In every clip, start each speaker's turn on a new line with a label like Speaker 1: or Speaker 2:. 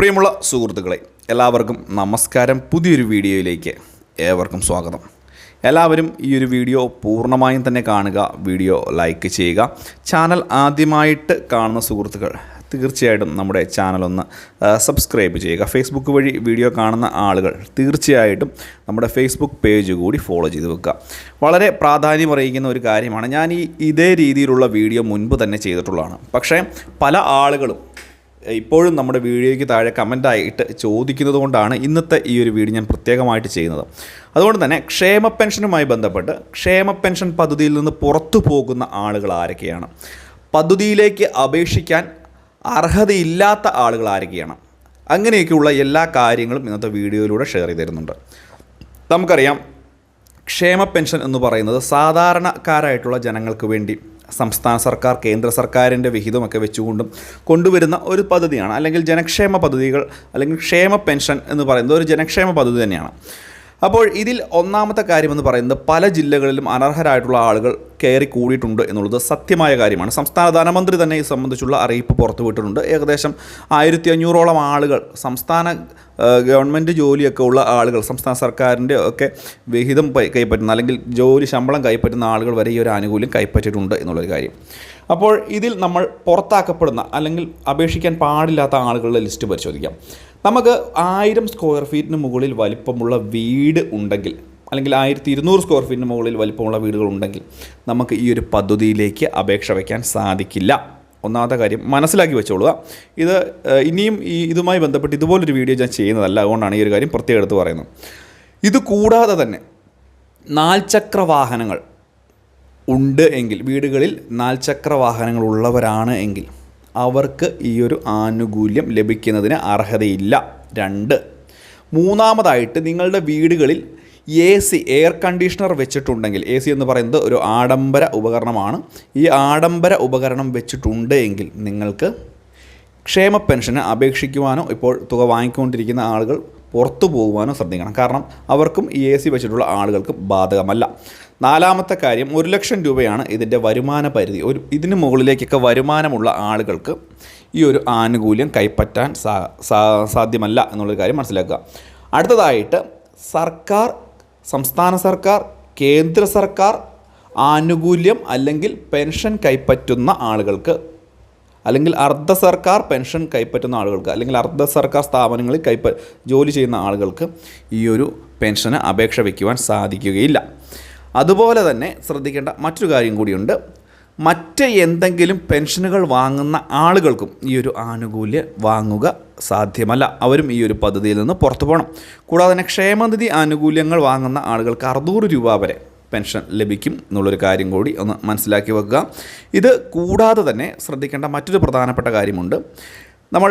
Speaker 1: പ്രിയമുള്ള സുഹൃത്തുക്കളെ എല്ലാവർക്കും നമസ്കാരം. പുതിയൊരു വീഡിയോയിലേക്ക് ഏവർക്കും സ്വാഗതം. എല്ലാവരും ഈ ഒരു വീഡിയോ പൂർണമായും തന്നെ കാണുക വീഡിയോ ലൈക്ക് ചെയ്യുക. ചാനൽ ആദ്യമായിട്ട് കാണുന്ന സുഹൃത്തുക്കൾ തീർച്ചയായിട്ടും നമ്മുടെ ചാനലൊന്ന് സബ്സ്ക്രൈബ് ചെയ്യുക. ഫേസ്ബുക്ക് വഴി വീഡിയോ കാണുന്ന ആളുകൾ തീർച്ചയായിട്ടും നമ്മുടെ ഫേസ്ബുക്ക് പേജ് കൂടി ഫോളോ ചെയ്ത് വെക്കുക. വളരെ പ്രാധാന്യം അറിയിക്കുന്ന ഒരു കാര്യമാണ് ഞാൻ ഈ ഇതേ രീതിയിലുള്ള വീഡിയോ മുൻപ് തന്നെ ചെയ്തിട്ടുള്ളതാണ്. പക്ഷേ പല ആളുകളും ഇപ്പോഴും നമ്മുടെ വീഡിയോയ്ക്ക് താഴെ കമന്റായിട്ട് ചോദിക്കുന്നത് കൊണ്ടാണ് ഇന്നത്തെ ഈ ഒരു വീഡിയോ ഞാൻ പ്രത്യേകമായിട്ട് ചെയ്യുന്നത്. അതുകൊണ്ട് തന്നെ ക്ഷേമ പെൻഷനുമായി ബന്ധപ്പെട്ട് ക്ഷേമ പെൻഷൻ പദ്ധതിയിൽ നിന്ന് പുറത്തു പോകുന്ന ആളുകൾ ആരൊക്കെയാണ്? പദ്ധതിയിലേക്ക് അപേക്ഷിക്കാൻ അർഹതയില്ലാത്ത ആളുകൾ ആരൊക്കെയാണ്? അങ്ങനെയൊക്കെയുള്ള എല്ലാ കാര്യങ്ങളും ഇന്നത്തെ വീഡിയോയിലൂടെ ഷെയർ ചെയ്ത് തരുന്നുണ്ട്. നമുക്കറിയാം ക്ഷേമ പെൻഷൻ എന്ന് പറയുന്നത് സാധാരണക്കാരായിട്ടുള്ള ജനങ്ങൾക്ക് വേണ്ടി സംസ്ഥാന സർക്കാർ കേന്ദ്ര സർക്കാരിന്റെ വിഹിതമൊക്കെ വെച്ചുകൊണ്ടും കൊണ്ടുവരുന്ന ഒരു പദ്ധതിയാണ്. അല്ലെങ്കിൽ ജനക്ഷേമ പദ്ധതികൾ അല്ലെങ്കിൽ ക്ഷേമ പെൻഷൻ എന്ന് പറയുന്നത് ഒരു ജനക്ഷേമ പദ്ധതി തന്നെയാണ്. അപ്പോൾ ഇതിൽ ഒന്നാമത്തെ കാര്യമെന്ന് പറയുന്നത് പല ജില്ലകളിലും അനർഹരായിട്ടുള്ള ആളുകൾ കയറി കൂടിയിട്ടുണ്ട് എന്നുള്ളത് സത്യമായ കാര്യമാണ്. സംസ്ഥാന ധനമന്ത്രി തന്നെ ഇത് സംബന്ധിച്ചുള്ള അറിയിപ്പ് പുറത്തുവിട്ടിട്ടുണ്ട് ഏകദേശം ആയിരത്തി അഞ്ഞൂറോളം ആളുകൾ സംസ്ഥാന ഗവൺമെന്റ് ജോലിയൊക്കെ ഉള്ള ആളുകൾ സംസ്ഥാന സർക്കാരിന്റെ ഒക്കെ വിഹിതം കൈപ്പറ്റുന്ന അല്ലെങ്കിൽ ജോലി ശമ്പളം കൈപ്പറ്റുന്ന ആളുകൾ വരെ ഈ ഒരു ആനുകൂല്യം കൈപ്പറ്റിയിട്ടുണ്ട് എന്നുള്ളൊരു കാര്യം. അപ്പോൾ ഇതിൽ നമ്മൾ പുറത്താക്കപ്പെടുന്ന അല്ലെങ്കിൽ അപേക്ഷിക്കാൻ പാടില്ലാത്ത ആളുകളുടെ ലിസ്റ്റ് പരിശോധിക്കാം. നമുക്ക് ആയിരം സ്ക്വയർ ഫീറ്റിന് മുകളിൽ വലിപ്പമുള്ള വീട് ഉണ്ടെങ്കിൽ അല്ലെങ്കിൽ ആയിരത്തി ഇരുന്നൂറ് സ്ക്വയർ ഫീറ്റിന് മുകളിൽ വലിപ്പമുള്ള വീടുകൾ ഉണ്ടെങ്കിൽ നമുക്ക് ഈ ഒരു പദ്ധതിയിലേക്ക് അപേക്ഷ വയ്ക്കാൻ സാധിക്കില്ല. ഒന്നാമത്തെ കാര്യം മനസ്സിലാക്കി വെച്ചോളുക. ഇത് ഇനിയും ഈ ഇതുമായി ബന്ധപ്പെട്ട് ഇതുപോലൊരു വീഡിയോ ഞാൻ ചെയ്യുന്നതല്ല. അതുകൊണ്ടാണ് ഈ ഒരു കാര്യം പ്രത്യേകം എടുത്ത് പറയുന്നത്. ഇത് കൂടാതെ തന്നെ നാൽചക്ര വാഹനങ്ങൾ ഉണ്ട് എങ്കിൽ വീടുകളിൽ നാൽചക്ര വാഹനങ്ങൾ ഉള്ളവരാണ് എങ്കിൽ അവർക്ക് ഈ ഒരു ആനുകൂല്യം ലഭിക്കുന്നതിന് അർഹതയില്ല. രണ്ട്. മൂന്നാമതായിട്ട് നിങ്ങളുടെ വീടുകളിൽ എ സി എയർ കണ്ടീഷണർ വെച്ചിട്ടുണ്ടെങ്കിൽ എ സി എന്ന് പറയുന്നത് ഒരു ആഡംബര ഉപകരണമാണ്. ഈ ആഡംബര ഉപകരണം വെച്ചിട്ടുണ്ട് എങ്കിൽ നിങ്ങൾക്ക് ക്ഷേമ പെൻഷന് അപേക്ഷിക്കുവാനോ ഇപ്പോൾ തുക വാങ്ങിക്കൊണ്ടിരിക്കുന്ന ആളുകൾ പുറത്തു പോകുവാനോ ശ്രദ്ധിക്കണം. കാരണം അവർക്കും ഈ എ സി വെച്ചിട്ടുള്ള ആളുകൾക്കും ബാധകമല്ല. നാലാമത്തെ കാര്യം ഒരു ലക്ഷം രൂപയാണ് ഇതിന്റെ വരുമാന പരിധി. ഒരു ഇതിന് മുകളിലേക്കൊക്കെ വരുമാനമുള്ള ആളുകൾക്ക് ഈ ഒരു ആനുകൂല്യം കൈപ്പറ്റാൻ സാധ്യമല്ല എന്നുള്ളൊരു കാര്യം മനസ്സിലാക്കുക. അടുത്തതായിട്ട് സർക്കാർ സംസ്ഥാന സർക്കാർ കേന്ദ്ര സർക്കാർ ആനുകൂല്യം അല്ലെങ്കിൽ പെൻഷൻ കൈപ്പറ്റുന്ന ആളുകൾക്ക് അല്ലെങ്കിൽ അർദ്ധ സർക്കാർ പെൻഷൻ കൈപ്പറ്റുന്ന ആളുകൾക്ക് അല്ലെങ്കിൽ അർദ്ധ സർക്കാർ സ്ഥാപനങ്ങളിൽ കൈപ്പ ജോലി ചെയ്യുന്ന ആളുകൾക്ക് ഈ ഒരു പെൻഷന് അപേക്ഷ വയ്ക്കുവാൻ സാധിക്കുകയില്ല. അതുപോലെ തന്നെ ശ്രദ്ധിക്കേണ്ട മറ്റൊരു കാര്യം കൂടിയുണ്ട്. മറ്റ് എന്തെങ്കിലും പെൻഷനുകൾ വാങ്ങുന്ന ആളുകൾക്കും ഈ ഒരു ആനുകൂല്യം വാങ്ങുക സാധ്യമല്ല. അവരും ഈ ഒരു പദ്ധതിയിൽ നിന്ന് പുറത്തു പോകണം. കൂടാതെ തന്നെ ക്ഷേമനിധി ആനുകൂല്യങ്ങൾ വാങ്ങുന്ന ആളുകൾക്ക് അറുന്നൂറ് രൂപ വരെ പെൻഷൻ ലഭിക്കും എന്നുള്ളൊരു കാര്യം കൂടി ഒന്ന് മനസ്സിലാക്കി വെക്കുക. ഇത് കൂടാതെ തന്നെ ശ്രദ്ധിക്കേണ്ട മറ്റൊരു പ്രധാനപ്പെട്ട കാര്യമുണ്ട്. നമ്മൾ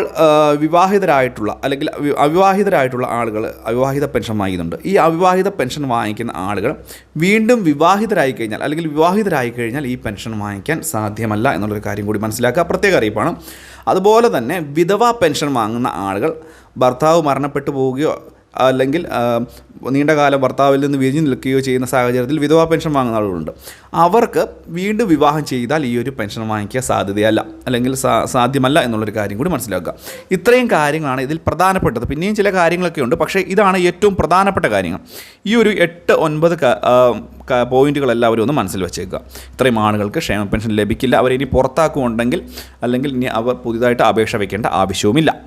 Speaker 1: വിവാഹിതരായിട്ടുള്ള അല്ലെങ്കിൽ അവിവാഹിതരായിട്ടുള്ള ആളുകൾ അവിവാഹിത പെൻഷൻ വാങ്ങിക്കുന്നുണ്ട്. ഈ അവിവാഹിത പെൻഷൻ വാങ്ങിക്കുന്ന ആളുകൾ വീണ്ടും വിവാഹിതരായി കഴിഞ്ഞാൽ അല്ലെങ്കിൽ വിവാഹിതരായി കഴിഞ്ഞാൽ ഈ പെൻഷൻ വാങ്ങിക്കാൻ സാധ്യമല്ല എന്നുള്ളൊരു കാര്യം കൂടി മനസ്സിലാക്കുക. പ്രത്യേക അറിയിപ്പാണ്. അതുപോലെ തന്നെ വിധവ പെൻഷൻ വാങ്ങുന്ന ആളുകൾ ഭർത്താവ് മരണപ്പെട്ടു പോവുകയോ അല്ലെങ്കിൽ നീണ്ടകാലം ഭർത്താവിൽ നിന്ന് വിരിഞ്ഞു നിൽക്കുകയോ ചെയ്യുന്ന സാഹചര്യത്തിൽ വിധവാ പെൻഷൻ വാങ്ങുന്ന ആളുകളുണ്ട്. അവർക്ക് വീണ്ടും വിവാഹം ചെയ്താൽ ഈ ഒരു പെൻഷൻ വാങ്ങിക്കാൻ സാധ്യതയല്ല അല്ലെങ്കിൽ സാധ്യമല്ല എന്നുള്ളൊരു കാര്യം കൂടി മനസ്സിലാക്കുക. ഇത്രയും കാര്യങ്ങളാണ് ഇതിൽ പ്രധാനപ്പെട്ടത്. പിന്നെയും ചില കാര്യങ്ങളൊക്കെ ഉണ്ട്. പക്ഷേ ഇതാണ് ഏറ്റവും പ്രധാനപ്പെട്ട കാര്യങ്ങൾ. ഈ ഒരു എട്ട് ഒൻപത് പോയിന്റുകൾ എല്ലാവരും ഒന്ന് മനസ്സിൽ വെച്ചേക്കുക. ഇത്രയും ആളുകൾക്ക് ക്ഷേമ പെൻഷൻ ലഭിക്കില്ല. അവരിനി പുറത്താക്കുന്നുണ്ടെങ്കിൽ അല്ലെങ്കിൽ ഇനി അവർ പുതിയതായിട്ട് അപേക്ഷ വയ്ക്കേണ്ട ആവശ്യവുമില്ല.